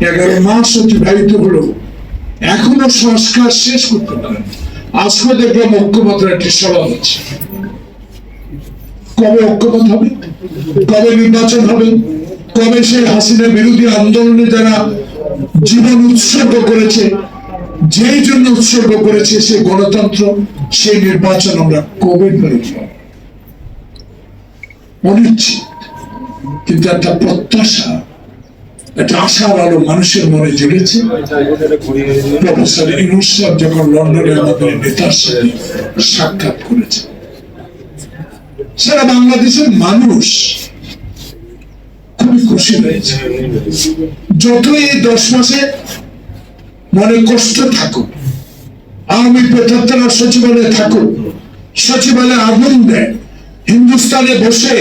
এগারো মাস অতিবাহিত হলো। এখনও সংস্কার শেষ করতে আজকে দেখলাম একটি সভা হচ্ছে। কবে হবে? কবে নির্বাচন হবে? কবে সেই হাসিনা বিরোধী আন্দোলনে যারা জীবন উৎসর্গ করেছে? যেই জন্য উৎসর্গ করেছে সেই গণতন্ত্র, সেই নির্বাচন আমরা কবে অনিশ্চিত। কিন্তু একটা প্রত্যাশা একটা আশার আলো মানুষের মনে প্রফেসর যখন লন্ডনে আমাদের নেতার সাথে সাক্ষাৎ করেছে, সারা বাংলাদেশের মানুষ খুবই খুশি হয়েছে। যতই দশ মাসে মনে কষ্ট থাকুক, আওয়ামী পেতাত্তরা সচিবালয়ে থাকুক, সচিবালয়ে আগুন দেয়, হিন্দুস্তানে বসে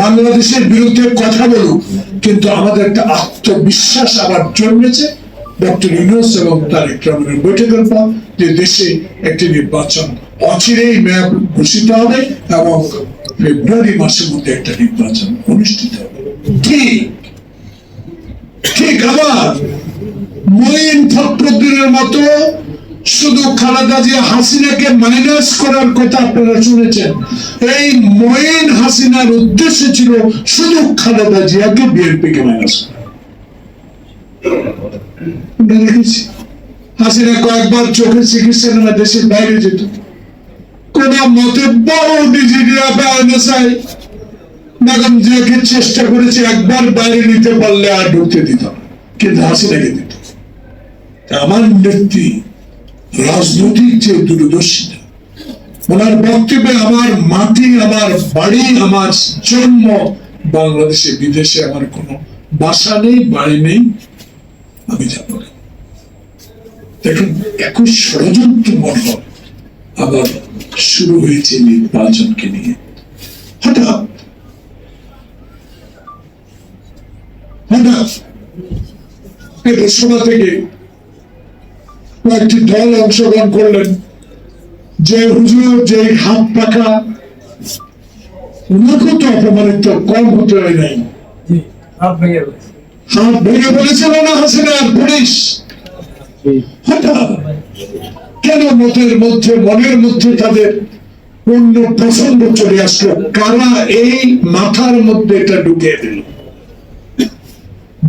বাংলাদেশের বিরুদ্ধে কথা বলুক, কিন্তু আমাদের একটা আত্মবিশ্বাস আবার জন্মেছে। ডক্টর ইউনুস এবং তারেক রহমানের বৈঠকের পর যে দেশে একটি নির্বাচন অচিরেই মেয়াদ ঘোষিত হবে এবং ফেব্রুয়ারি মাসের মধ্যে একটা নির্বাচন অনুষ্ঠিত হবে। ঠিক। ঠিক আবার মতো শুধু খালেদা জিয়া হাসিনাকে মাইনাস করার কথা আপনারা শুনেছেন। এই মঈন হাসিনার উদ্দেশ্য ছিল শুধু খালেদা জিয়াকে বিএনপি কে মাইনাস দেখেছি, হাসিনা কয়েকবার চিকিৎসা নেওয়া দেশের বাইরে যেত। কোন মতে বড় চাই জিয়াকে চেষ্টা করেছে একবার বাইরে নিতে পারলে আর ঢুকতে দিত না। কিন্তু হাসিনাকে দিত। আমার নেত্রী রাজনৈতিক যে দূরদর্শিতা, ওনার বক্তব্যে আমার মাটি, আমার বাড়ি, আমার জন্ম, বাংলাদেশে, বিদেশে আমার কোনো বাসা নেই, বাড়ি নেই, আমি যাব না। দেখুন একই ষড়যন্ত্র মনোভাব আবার শুরু হয়েছে নির্বাচনকে নিয়ে। হঠাৎ হঠাৎ থেকে কয়েকটি দল অংশগ্রহণ করলেন। যে হুজুর যে হাত পাখা, ওনাকেও তো অপমানিত, কম হতে হয় নাই। হাত ভেঙে বলেছিল না হাসিনার পুলিশ? কেন মতের মধ্যে, মনের মধ্যে তাদের অন্য প্রসঙ্গ চলে আসলো? কারা এই মাথার মধ্যে এটা ঢুকিয়ে দিল?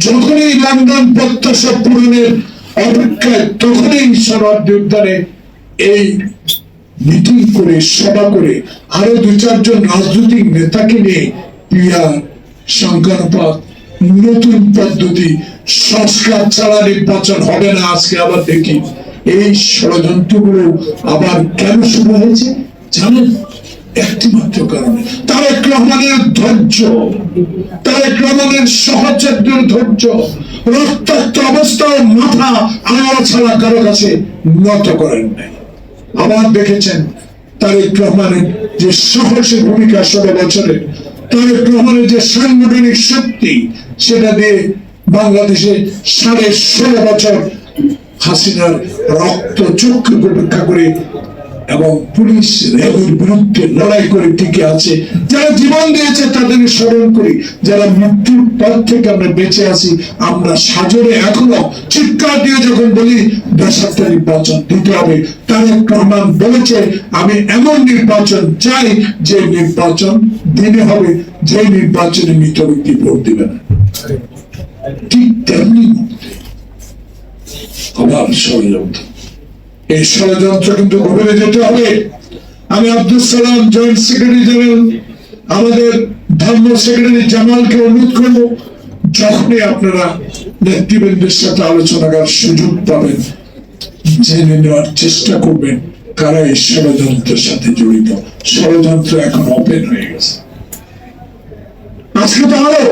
যখনই লন্ডন প্রত্যাশা পূরণের তখনই শরণার্থী উদ্যানে এই মিটিং করে, সভা করে আরও দু চারজন রাজনৈতিক নেতাকে নিয়ে নতুন পদ্ধতি, সংস্কার ছাড়া নির্বাচন হবে না আজকে আবার দেখি। এই ষড়যন্ত্রগুলো আবার কেন শুরু হয়েছে? জানেন? একটি কারণে। তারেক রহমানের ধৈর্য, তারেক রহমানের ধৈর্য রক্তাক্ত অবস্থায় মাথা ছাড়া কারও কাছে নত করেন আবার দেখেছেন তারেক রহমানের যে সাহসী ভূমিকা ষোলো তারেক রহমানের যে সাংগঠনিক শক্তি, সেটা দিয়ে বাংলাদেশে সাড়ে ষোলো বছর হাসিনার রক্ত চক্ষু উপেক্ষা করে এবং পুলিশ র্যাবের বিরুদ্ধে লড়াই করে টিকে আছে। যারা জীবন দিয়েছে তাদের স্মরণ করি, যারা মৃত্যুর পর থেকে আমরা বেঁচে আছি, আমরা সাজরে এখনও চিৎকার দিয়ে যখন বলি দেশাত্ম নির্বাচন দিতে হবে। তারেক রহমান বলেছে, আমি এমন নির্বাচন চাই যে নির্বাচন দিনে হবে, যে নির্বাচনে মৃত ব্যক্তি ভোট দিবে না। ঠিক তেমনি মুহূর্তে আবার ষড়যন্ত্র এই ষড়যন্ত্র কিন্তু গভীরে যেতে হবে। আমি Abdul Salam, joint secretary general, আমাদের ধর্ম সেক্রেটারি জামালকে অনুরোধ করব, যখনই আপনারা নেতৃবৃন্দের সাথে আলোচনা করার সুযোগ পাবেন, জেনে নেওয়ার চেষ্টা করবেন কারা এই ষড়যন্ত্রের সাথে জড়িত। ষড়যন্ত্র এখন ওপেন হয়ে গেছে। আজকে তো আরও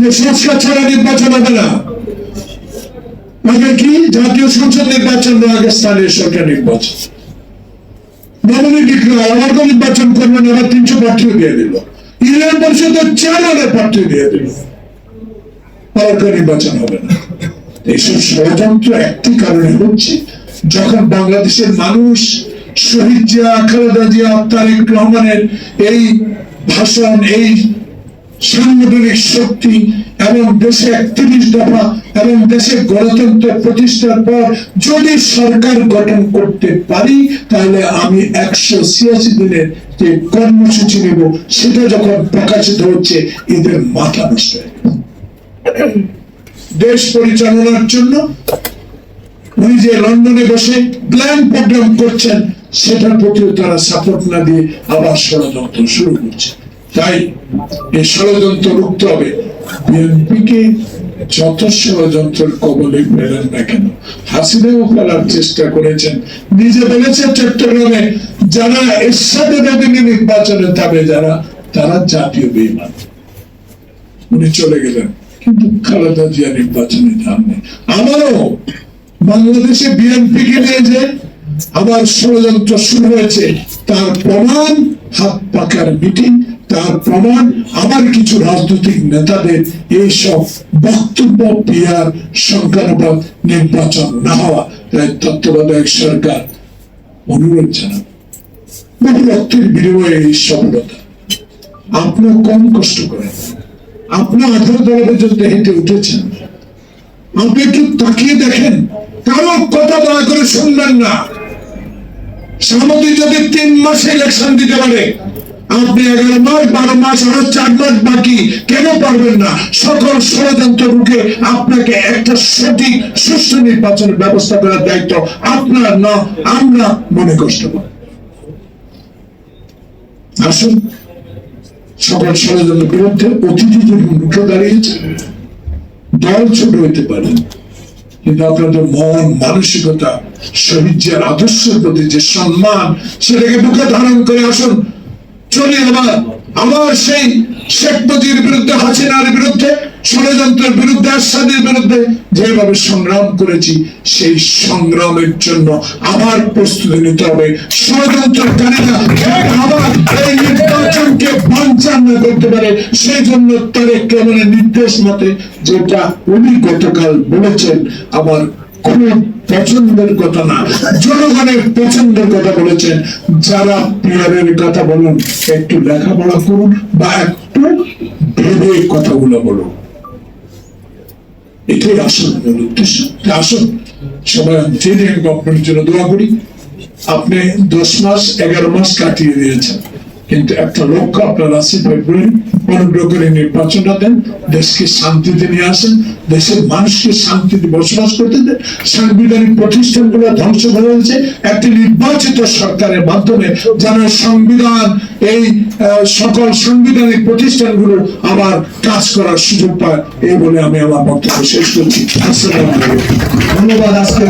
যে সংস্কার ছাড়া নির্বাচন হবে না। আগে কি? জাতীয় সংসদ নির্বাচন আগে স্থানীয় সরকার নির্বাচন। নির্বাচন করবেন তিনশো প্রার্থী দিয়ে দিল ইউনিয়ন প্রার্থী দিয়ে দিল নির্বাচন হবে না। এইসব ষড়যন্ত্র একটি কারণে হচ্ছে যখন বাংলাদেশের মানুষ শহীদ জিয়া, খালেদা জিয়া, তারেক রহমানের এই ভাষণ, এই সাংগঠনিক শক্তি এবং দেশে একত্রিশ দফা এবং দেশে গণতন্ত্র প্রতিষ্ঠার পর যদি সরকার গঠন করতে পারি, তাহলে আমি একশো ছিয়াশি দিনের যে কর্মসূচি নেব, সেটা যখন প্রকাশিত হচ্ছে, এদের মাথা নষ্ট দেশ পরিচালনার জন্য উনি যে লন্ডনে বসে প্ল্যান প্রোগ্রাম করছেন, সেটার প্রতিও তারা সাপোর্ট না দিয়ে আবার ষড়যন্ত্র শুরু করছে। তাই এই ষড়যন্ত্র রুখতে হবে। বিএনপিকে যত ষড়যন্ত্রের কবলে ফেলেন না কেন? হাসিনাও ফেলার চেষ্টা করেছেন। নিজে বলেছে চট্টগ্রামে। যারা এরশাদের অধীনে নির্বাচনে যাবে, যারা, তারা জাতীয় বেইমান। উনি চলে গেলেন। কিন্তু খালেদা জিয়া নির্বাচনে যাননি আমারও বাংলাদেশে বিএনপি কে নিয়ে যে আবার ষড়যন্ত্র শুরু হয়েছে, তার প্রমাণ হাত পাকার মিটিং তার প্রমাণ আবার কিছু রাজনৈতিক নেতাদের এইসব বক্তব্য পিয়ার সংখ্যানুপাত নির্বাচন না হওয়া, তাই তত্ত্বাবধায়ক সরকার অনুরোধ জানাব বহু রক্তের বিনিময়ে এই সফলতা। আপনার কম কষ্ট করেন। আপনার আঠারো দল পর্যন্ত হেঁটে উঠেছেন। আপনি একটু তাকিয়ে দেখেন। কারও কথা দয়া করে শুনবেন না। সামনে যদি তিন মাসে ইলেকশন দিতে পারে আপনি এগারো মাস, বারো মাস, আরও চার মাস বাকি। কেন পারবেন না? সকল ষড়যন্ত্র রুখে আপনাকে একটা সঠিক, সুষ্ঠু নির্বাচনের ব্যবস্থা করার দায়িত্ব আপনার না, আমরা মনে কষ্ট পাই আসুন, সকল ষড়যন্ত্রের বিরুদ্ধে অতিথি যদি মুখে দাঁড়িয়েছে দল ছোট হইতে পারে। কিন্তু আপনাদের মন, মানসিকতা শহীদের আদর্শের প্রতি যে সম্মান, সেটাকে বুকে ধারণ করে আসুন। চলে আবার আবার সেই শেখ মুজির বিরুদ্ধে, হাসিনার বিরুদ্ধে, ষড়যন্ত্রের বিরুদ্ধে, আসাদের বিরুদ্ধে যেভাবে সংগ্রাম করেছি, সেই সংগ্রামের জন্য আবার প্রস্তুতি নিতে হবে। ষড়যন্ত্রকারীরা আবার এই নির্বাচনকে বাঞ্চান করতে পারে। সেই জন্য তারেক রহমানের নির্দেশ মতে, যেটা উনি গতকাল বলেছেন আমার কোন পছন্দের কথা না। জনগণের পছন্দের কথা বলেছেন। যারা পিয়ারের কথা বলুন, একটু লেখাপড়া করুন বা একটু ভেবে কথাগুলো বলুন। এটাই আসল মূল উদ্দেশ্য। তা আসুন, সবাই জেনে গভর্নমেন্টের জন্য দোয়া করি। আপনি দশ মাস, এগারো মাস কাটিয়ে দিয়েছেন। কিন্তু একটা লক্ষ্য আপনার আছে ফেব্রুয়ারি অনুগ্রহ করে নির্বাচনটা দেন, দেশকে শান্তিতে নিয়ে আসেন, দেশের মানুষকে শান্তিতে বসবাস করতে দেন। সাংবিধানিক প্রতিষ্ঠানগুলো ধ্বংস হয়ে হয়েছে একটি নির্বাচিত সরকারের মাধ্যমে যেন সংবিধান, এই সকল সাংবিধানিক প্রতিষ্ঠানগুলো আবার কাজ করার সুযোগ পায় এই বলে আমি আমার বক্তব্য শেষ করছি। ধন্যবাদ আজকে